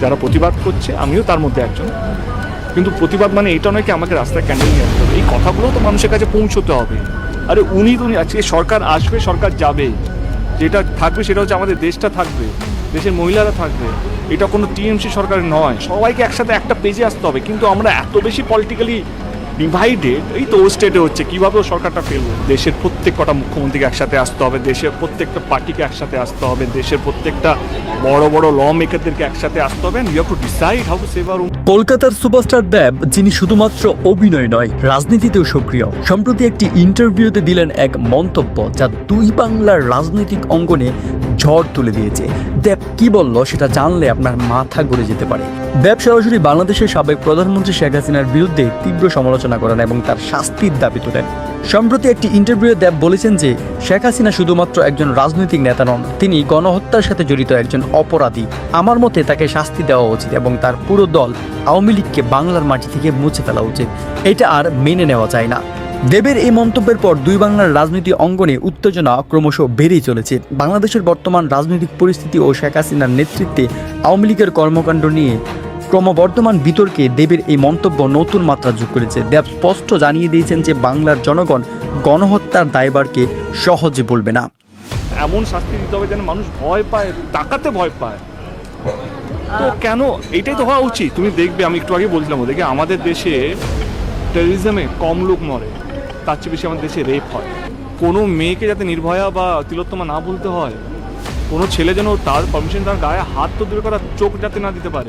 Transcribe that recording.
যারা প্রতিবাদ করছে, আমিও তার মধ্যে একজন। কিন্তু প্রতিবাদ মানে এটা নয় কি আমাকে রাস্তায় ক্যান্ডেল নিয়ে আসতে হবে। এই কথাগুলো তো মানুষের কাছে পৌঁছতে হবে। আরে উনি তো আজকে সরকার আসবে, সরকার যাবে। যেটা থাকবে সেটা হচ্ছে আমাদের দেশটা থাকবে, দেশের মহিলারা থাকবে। এটা কোনো টিএমসি সরকার নয়। সবাইকে একসাথে একটা পেজে আসতে হবে। কিন্তু আমরা এত বেশি পলিটিক্যালি ডিভাইডেড এই তো স্টেটে হচ্ছে। কীভাবে ও সরকারটা ফেলব দেশের প্রত্যেক কটা মুখ্যমন্ত্রীকে একসাথে আসতে হবে, দেশের প্রত্যেকটা পার্টিকে একসাথে আসতে হবে, দেশের প্রত্যেকটা বড় বড় ল মেকারদেরকে একসাথে আসতে হবে you have to decide how to save আর কলকাতার সুপারস্টার দেব, যিনি শুধুমাত্র অভিনয় নয়, রাজনীতিতেও সক্রিয়। সম্প্রতি একটি ইন্টারভিউতে দিলেন এক মন্তব্য, যা দুই বাংলার রাজনৈতিক অঙ্গনে ঝড় তুলে দিয়েছে। দেব কি বলল সেটা জানলে আপনার মাথা ঘুরে যেতে পারে। দেব সরাসরি বাংলাদেশের সাবেক প্রধানমন্ত্রী শেখ হাসিনার বিরুদ্ধে তীব্র সমালোচনা করেন এবং তার শাস্তির দাবি তোলেন। সম্প্রতি একটি ইন্টারভিউয়ে দেব বলেছেন যে, শেখ হাসিনা শুধুমাত্র একজন রাজনৈতিক নেতা নন, তিনি গণহত্যার সাথে জড়িত একজন অপরাধী। আমার মতে তাকে শাস্তি দেওয়া উচিত এবং তার পুরো দল আওয়ামী লীগকে বাংলার মাটি থেকে মুছে ফেলা উচিত। এটা আর মেনে নেওয়া যায় না। দেবের এই মন্তব্যের পর দুই বাংলার রাজনীতি অঙ্গনে উত্তেজনা ক্রমশ বেড়েই চলেছে। বাংলাদেশের বর্তমান রাজনৈতিক পরিস্থিতি ও শেখ হাসিনার নেতৃত্বে আওয়ামী লীগের কর্মকাণ্ড নিয়ে ক্রমবর্ধমান বিতর্কে দেবের এই মন্তব্য নতুন মাত্রা যোগ করেছে। দেব স্পষ্ট জানিয়ে দিয়েছেন যে বাংলার জনগণ গণহত্যার দায়বারকে সহজে বলবে না। এমন শাস্তি দিতে হবে যেন মানুষ ভয় পায় টাকাতে ভয় পায়। তো কেন? এটাই তো হওয়া উচিত। তুমি দেখবে, আমি একটু আগে বলছিলাম ওদেরকে, আমাদের দেশে টেরিজমে কম লোক মরে। তার চেয়ে বেশি আমাদের দেশে রেপ হয়। কোনো মেয়েকে যাতে নির্ভয়া বা তিলোত্তমা না বলতে হয়, কোনো ছেলে যেন তার পারমিশন তার গায়ে হাত তো দূরে করা চোখ যাতে না দিতে পারে।